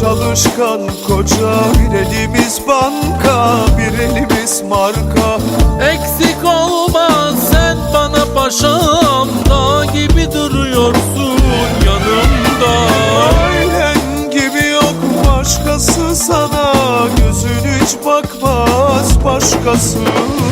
çalışkan koca. Bir elimiz banka bir elimiz marka. Eksik olma sen bana paşam. Dağ gibi duruyorsun yanımda. Ailen gibi yok başkası sana. Gözün hiç bakmaz başkasına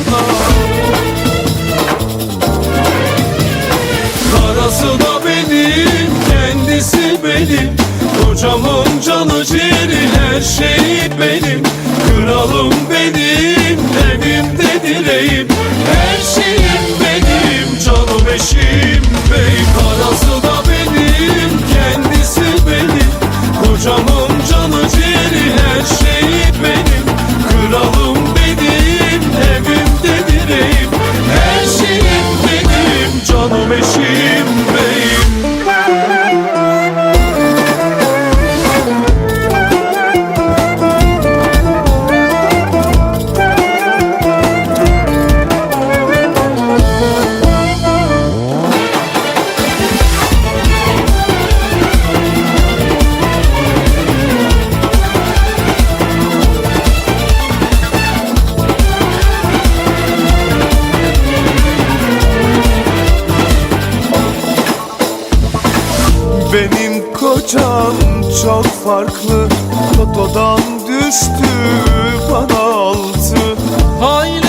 benim, canım Benim kocam çok farklı. Totodan düştü bana altı. Ailemizde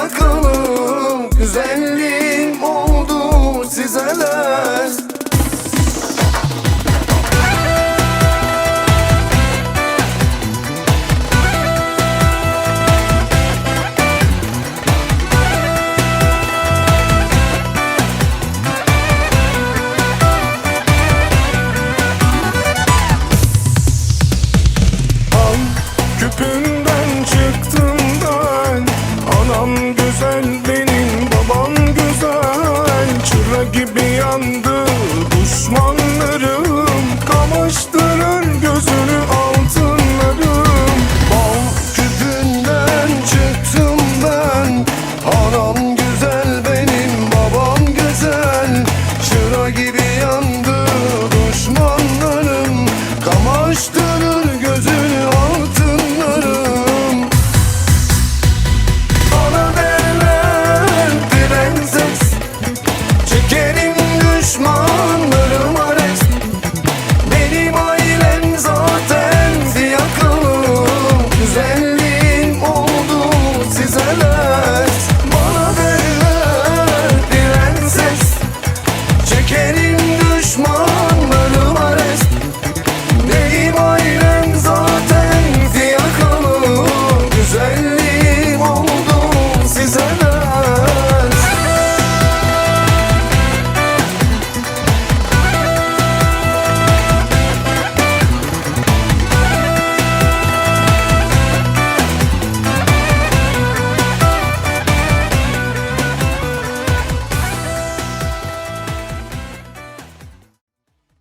Benim ailem zaten fiyakalı Güzelliği Çura gibi yandı.